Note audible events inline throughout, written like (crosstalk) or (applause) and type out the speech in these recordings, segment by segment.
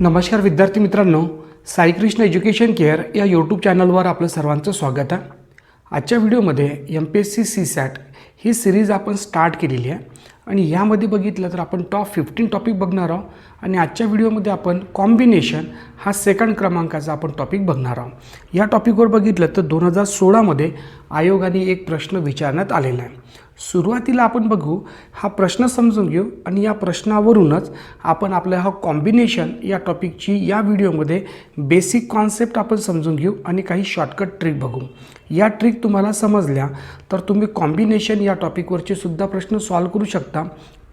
नमस्कार विद्यार्थी मित्रांनो साईकृष्ण एज्युकेशन केअर या यूट्यूब चॅनलवर आपलं सर्वांचं स्वागत आहे. आजच्या व्हिडिओमध्ये M P S C C SAT ही सिरीज आपण स्टार्ट केलेली आहे. आणि यामध्ये बघितलं तर आपण टॉप फिफ्टीन टॉपिक बघणार आहोत. आणि आजच्या व्हिडिओमध्ये आपण कॉम्बिनेशन हा सेकंड क्रमांकाचा आपण टॉपिक बघणार आहोत. या टॉपिकवर बघितलं तर दोन हजार सोळामध्ये आयोगाने एक प्रश्न विचारण्यात आलेला आहे. सुरुवातीला आपण बघू हा प्रश्न समजून घेऊ आणि या प्रश्नावरूनच आपण आपल्या हा कॉम्बिनेशन या टॉपिकची या व्हिडिओमध्ये बेसिक कॉन्सेप्ट आपण समजून घेऊ आणि काही शॉर्टकट ट्रिक बघू. या ट्रिक तुम्हाला समजल्या तर तुम्ही कॉम्बिनेशन या टॉपिकवरचे सुद्धा प्रश्न सॉल्व करू शकता.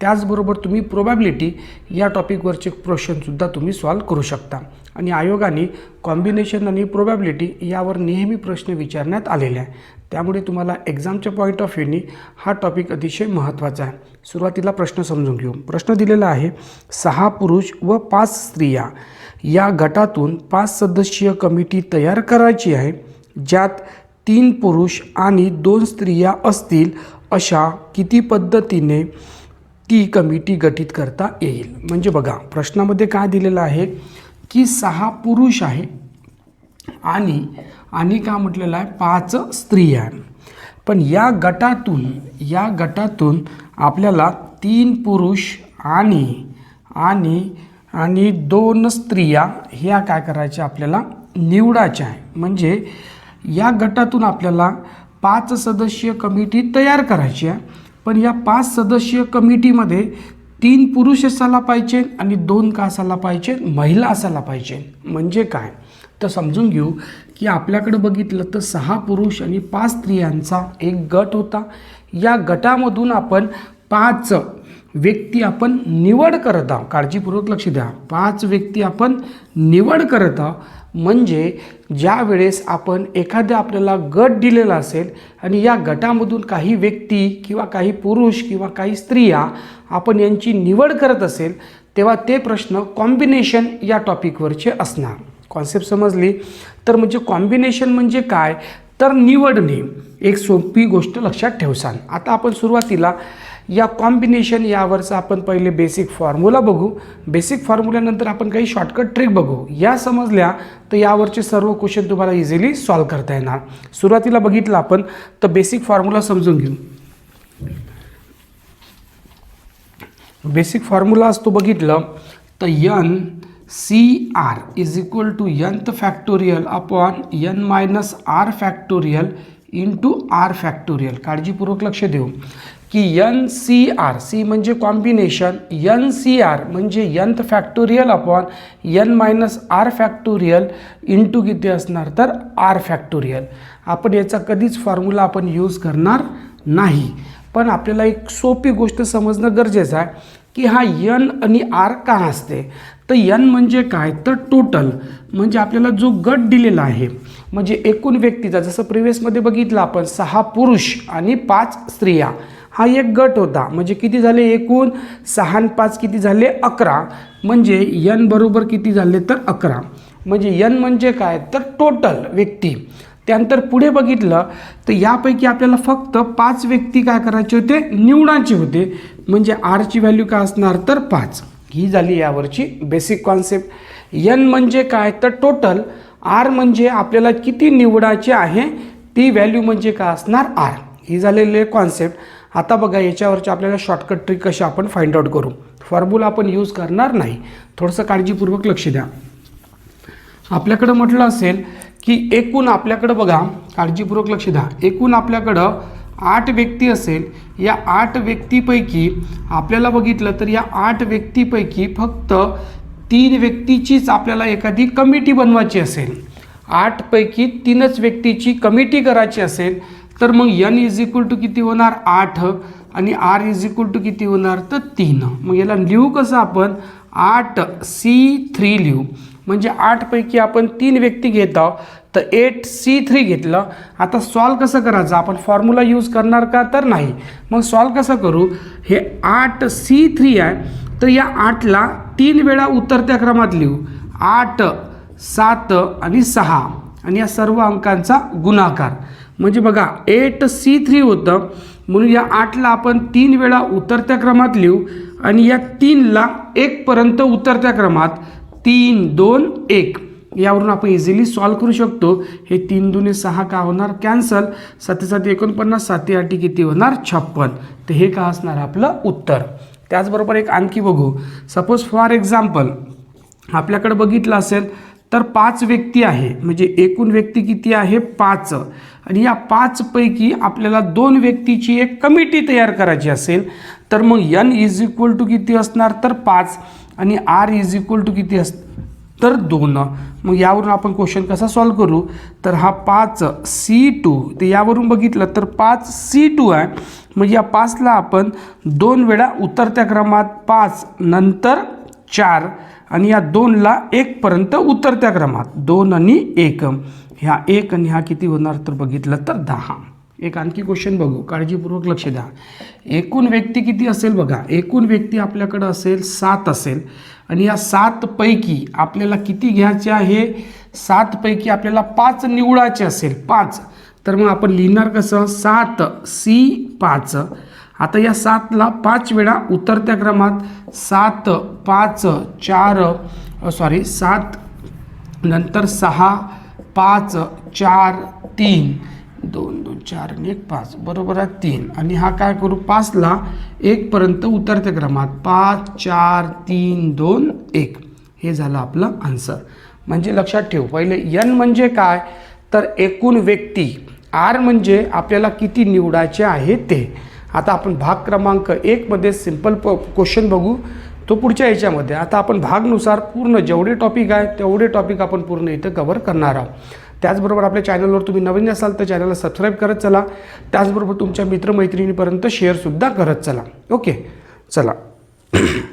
त्याचबरोबर तुम्ही प्रोबॅबिलिटी या टॉपिकवरचे क्वेश्चनसुद्धा तुम्ही सॉल्व करू शकता. आणि आयोगाने कॉम्बिनेशन आणि प्रोबॅबिलिटी यावर नेहमी प्रश्न विचारण्यात आलेले आहे. त्यामुळे तुम्हाला एक्झामच्या पॉईंट ऑफ व्ह्यूनी हा टॉपिक अतिशय महत्त्वाचा आहे. सुरुवातीला प्रश्न समजून घेऊ. प्रश्न दिलेला आहे सहा पुरुष व पाच स्त्रिया. या गटातून पाच सदस्यीय कमिटी तयार करायची आहे ज्यात तीन पुरुष आणि दोन स्त्रिया असतील अशा किती पद्धतीने ती कमिटी गठीत करता येईल. म्हणजे बघा प्रश्नामध्ये काय दिलेलं आहे की सहा पुरुष आहे आणि आणि काय म्हटलेलं आहे? पाच स्त्रिया पण या गटातून या गटातून आपल्याला तीन पुरुष आणि आणि आणि दोन स्त्रिया ह्या काय करायच्या? आपल्याला निवडायच्या आहे म्हणजे या गटातून आपल्याला पाच सदस्यीय कमिटी तयार करायची आहे. पण या पाच सदस्यीय कमिटीमध्ये तीन पुरुष असायला पाहिजे आणि दोन का असायला पाहिजे? महिला असायला पाहिजे. म्हणजे काय? तर समजून घेऊ की आपल्याकडे बघितलं तर सहा पुरुष आणि पाच स्त्रियांचा एक गट होता. या गटामधून आपण पाच व्यक्ती आपण निवड करत आहोत. काळजीपूर्वक लक्ष द्या. पाच व्यक्ती आपण निवड करत आहोत. म्हणजे ज्या वेळेस आपण एखाद्या आपल्याला गट दिलेला असेल आणि या गटामधून काही व्यक्ती किंवा काही पुरुष किंवा काही स्त्रिया आपण यांची निवड करत असेल तेव्हा ते प्रश्न कॉम्बिनेशन या टॉपिकवरचे असणार. कॉन्सेप्ट समजली? तर म्हणजे कॉम्बिनेशन म्हणजे काय? तर निवडणे. एक सोपी गोष्ट लक्षात ठेवसान. आता आपण सुरुवातीला या कॉम्बिनेशन यावरचा आपण पहिले बेसिक फॉर्म्युला बघू. बेसिक फॉर्म्युल्यानंतर आपण काही शॉर्टकट ट्रिक बघू. या समजल्या तर यावरचे सर्व क्वेश्चन तुम्हाला इझिली सॉल्व करता येणार. सुरुवातीला बघितलं आपण तर बेसिक फॉर्म्युला समजून घेऊ. बेसिक फॉर्म्युला असतो बघितलं तर n C r is equal to nth factorial upon n minus r factorial into r factorial काळजीपूर्वक लक्ष देऊ. की यन सी आर सी म्हणजे कॉम्बिनेशन यन सी आर म्हणजे nth factorial upon n minus r factorial into किती असणार? तर R factorial आपण याचा कधीच फॉर्म्युला आपण यूज करणार नाही. पण आपल्याला एक सोपी गोष्ट समजणं गरजेचं आहे की हा यन आणि आर का असते तर यन म्हणजे काय? तर टोटल म्हणजे आपल्याला जो गट दिलेला आहे म्हणजे एकूण व्यक्तीचा जसं प्रिव्हियसमध्ये बघितलं आपण सहा पुरुष आणि पाच स्त्रिया. हा एक गट होता. म्हणजे किती झाले एकूण? सहा आणि पाच किती झाले? अकरा. म्हणजे यन बरोबर किती झाले तर अकरा. म्हणजे यन म्हणजे काय? तर टोटल व्यक्ती. त्यानंतर पुढे बघितलं तर यापैकी आपल्याला फक्त पाच व्यक्ती काय करायचे होते? निवडायचे होते. म्हणजे आरची व्हॅल्यू काय असणार? तर पाच. ही झाली यावरची बेसिक कॉन्सेप्ट यन म्हणजे काय? तर टोटल आर म्हणजे आपल्याला किती निवडायचे आहे? ती व्हॅल्यू म्हणजे काय असणार? आर ही झालेली कॉन्सेप्ट आता बघा याच्यावरच्या आपल्याला शॉर्टकट ट्रिक कशी आपण फाइंड आउट करू? फॉर्म्युला आपण यूज करणार नाही. थोडंसं काळजीपूर्वक लक्ष द्या. आपल्याकडं म्हटलं असेल की एकूण आपल्याकडं बघा काळजीपूर्वक लक्ष द्या. एकूण आपल्याकडं आठ व्यक्ती असेल या आठ व्यक्तीपैकी आपल्याला बघितलं तर या आठ व्यक्तीपैकी फक्त तीन व्यक्तीचीच आपल्याला एखादी कमिटी बनवायची असेल. आठपैकी तीनच व्यक्तीची कमिटी करायची असेल तर मग यन इज इक्वल टू किती होणार? आठ. आणि आर इज इक्वल टू किती होणार? तर तीन. मग याला लिहू कसं आपण? आठ सी थ्री लिहू. म्हणजे आठपैकी आपण तीन व्यक्ती घेत आहोत. तर एट सी थ्री घेतलं. आता सॉल्व कसं करायचं? आपण फॉर्म्युला यूज करणार का? तर नाही. मग सॉल्व कसं करू? हे आठ सी थ्री आहे. तर या आठला तीन वेळा उतरत्या क्रमात लिहू. आठ सात आणि सहा. आणि या सर्व अंकांचा गुणाकार. म्हणजे बघा एट सी थ्री होतं. म्हणून या आठला आपण तीन वेळा उतरत्या क्रमात लिहू आणि या तीनला एकपर्यंत उतरत्या क्रमात तीन दोन एक. यावरून आपण इझिली सॉल्व करू शकतो. हे तीन दुने सहा का होणार? कॅन्सल साती साती एकोणपन्नास साती आठी किती होणार? छप्पन. तर हे का असणार आपलं उत्तर? त्याचबरोबर एक आणखी बघू. सपोज फॉर एक्झाम्पल आपल्याकडे बघितलं असेल तर पाच व्यक्ती आहे. म्हणजे एकूण व्यक्ती किती आहे? पाच. आणि या पाचपैकी आपल्याला दोन व्यक्तीची एक कमिटी तयार करायची असेल तर मग यन इज इक्वल टू किती असणार? तर पाच. आणि आर इज इक्वल टू किती अस तर दोन. मग यावरून आपण क्वेश्चन कसा सॉल्व करू? तर हा पाच सी टू ते यावरून बघितलं तर पाच सी टू आहे. मग या पाचला आपण दोन वेळा उतरत्या क्रमात पाच नंतर चार. आणि या दोनला एकपर्यंत उतरत्या क्रमात. दोन आणि एक. ह्या एक आणि ह्या किती होणार तर बघितलं तर दहा. एक आणखी क्वेश्चन बघू. काळजीपूर्वक लक्ष द्या. एकूण व्यक्ती किती असेल बघा. एकूण व्यक्ती आपल्याकडं असेल सात असेल. आणि या सातपैकी आपल्याला किती घ्यायचे आहे? सातपैकी आपल्याला पाच निवडायचे असेल. पाच. तर मग आपण लिहिणार कसं? सात सी पाच. आता या सातला पाच वेळा उतरत्या क्रमात सात पाच चार सॉरी सात नंतर सहा पाच चार तीन. दोन दोन चार आणि एक पाच. बरोबर आहे तीन. आणि हा काय करू? पाचला एकपर्यंत उतरत्या क्रमात. पाच चार तीन दोन एक. हे झालं आपलं आन्सर म्हणजे लक्षात ठेव पहिले यन म्हणजे काय? तर एकूण व्यक्ती आर म्हणजे आपल्याला किती निवडायचे आहे ते. आता आपण भाग क्रमांक एकमध्ये सिंपल प क्वेश्चन बघू. तो पुढच्या याच्यामध्ये. आता आपण भागनुसार पूर्ण जेवढे टॉपिक आहे तेवढे टॉपिक आपण पूर्ण इथं कवर करणार आहोत. त्याचबरोबर आपल्या चॅनलवर तुम्ही नवीन असाल तर चॅनलला सबस्क्राईब करत चला. त्याचबरोबर तुमच्या मित्रमैत्रिणीपर्यंत शेअरसुद्धा करत चला. ओके चला. (clears throat)